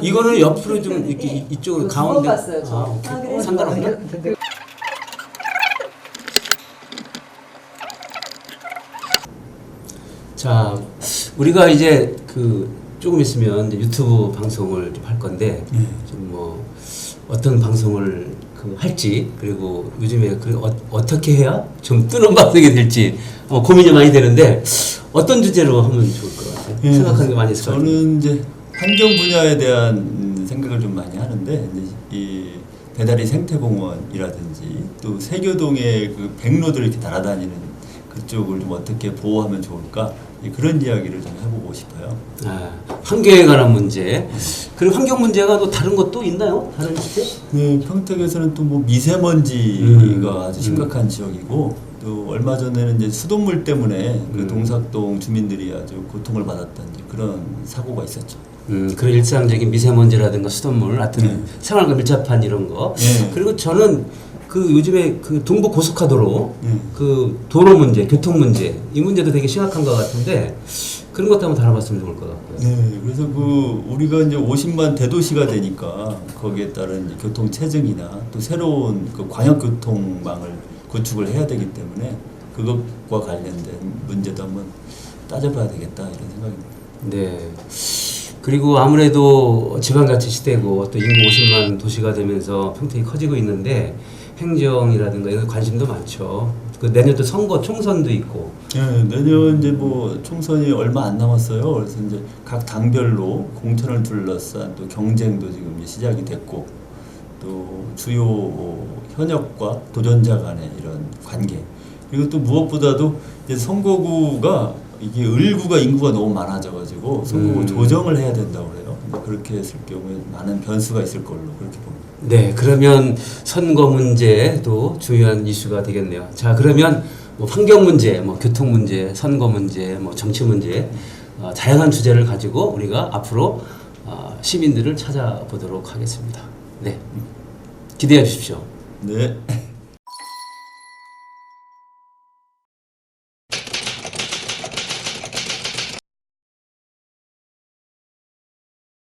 이거는 옆으로 좀 이렇게 이- 이쪽으로 가운데 봤어요, 저. 아, 오케이. 아? 상관없나? 자, 우리가 이제 그 조금 있으면 이제 유튜브 방송을 좀할 건데 네. 좀뭐 어떤 방송을 그 할지 그리고 요즘에 그 어, 어떻게 해야 좀 뜨는 방송이 될지 어, 고민이 많이 되는데 어떤 주제로 하면 좋을 것 같아요? 예, 생각하는 게 많이 있을 것 같아요. 저는 이제 환경 분야에 대한 음, 생각을 좀 많이 하는데 이 배다리 생태공원이라든지 또 세교동의 그 백로들 이렇게 날아다니는 그쪽을 좀 어떻게 보호하면 좋을까 예, 그런 이야기를 좀 해보고 싶어요. 아, 환경에 관한 문제. 그리고 환경 문제가 또 다른 것도 있나요? 다른 주제? 네, 평택에서는 또 뭐 미세먼지가 음, 아주 심각한 지역이고 또 얼마 전에는 이제 수돗물 때문에 그 음. 동삭동 주민들이 아주 고통을 받았던 그런 사고가 있었죠. 음, 그런 일상적인 미세먼지라든가 수돗물, 하여튼 네. 생활과 밀접한 이런 거. 네. 그리고 저는 그 요즘에 그 동북 고속화도로 네. 그 도로 문제, 교통 문제 이 문제도 되게 심각한 것 같은데 그런 것도 한번 다뤄봤으면 좋을 것 같고요. 네, 그래서 그 우리가 이제 50만 대도시가 되니까 거기에 따른 교통 체증이나 또 새로운 그 광역 교통망을 구축을 해야 되기 때문에 그것과 관련된 문제도 한번 따져봐야 되겠다 이런 생각입니다. 네. 그리고 아무래도 지방자치 시대고 또 인구 50만 도시가 되면서 평택이 커지고 있는데 행정이라든가 이런 관심도 많죠. 그 내년 또 선거 총선도 있고. 네, 내년 이제 뭐 총선이 얼마 안 남았어요. 그래서 이제 각 당별로 공천을 둘러싼 또 경쟁도 지금 이제 시작이 됐고 또 주요 현역과 도전자 간의 이런 관계 그리고 또 무엇보다도 이제 선거구가 이게 을구가 인구가 너무 많아져가지고 선거구 음. 조정을 해야 된다고 그래요. 그렇게 했을 경우에 많은 변수가 있을 걸로 그렇게 봅니다. 네, 그러면 선거 문제도 중요한 이슈가 되겠네요. 자, 그러면 뭐 환경 문제, 뭐 교통 문제, 선거 문제, 뭐 정치 문제, 어, 다양한 주제를 가지고 우리가 앞으로 어, 시민들을 찾아보도록 하겠습니다. 네, 기대해 주십시오. 네.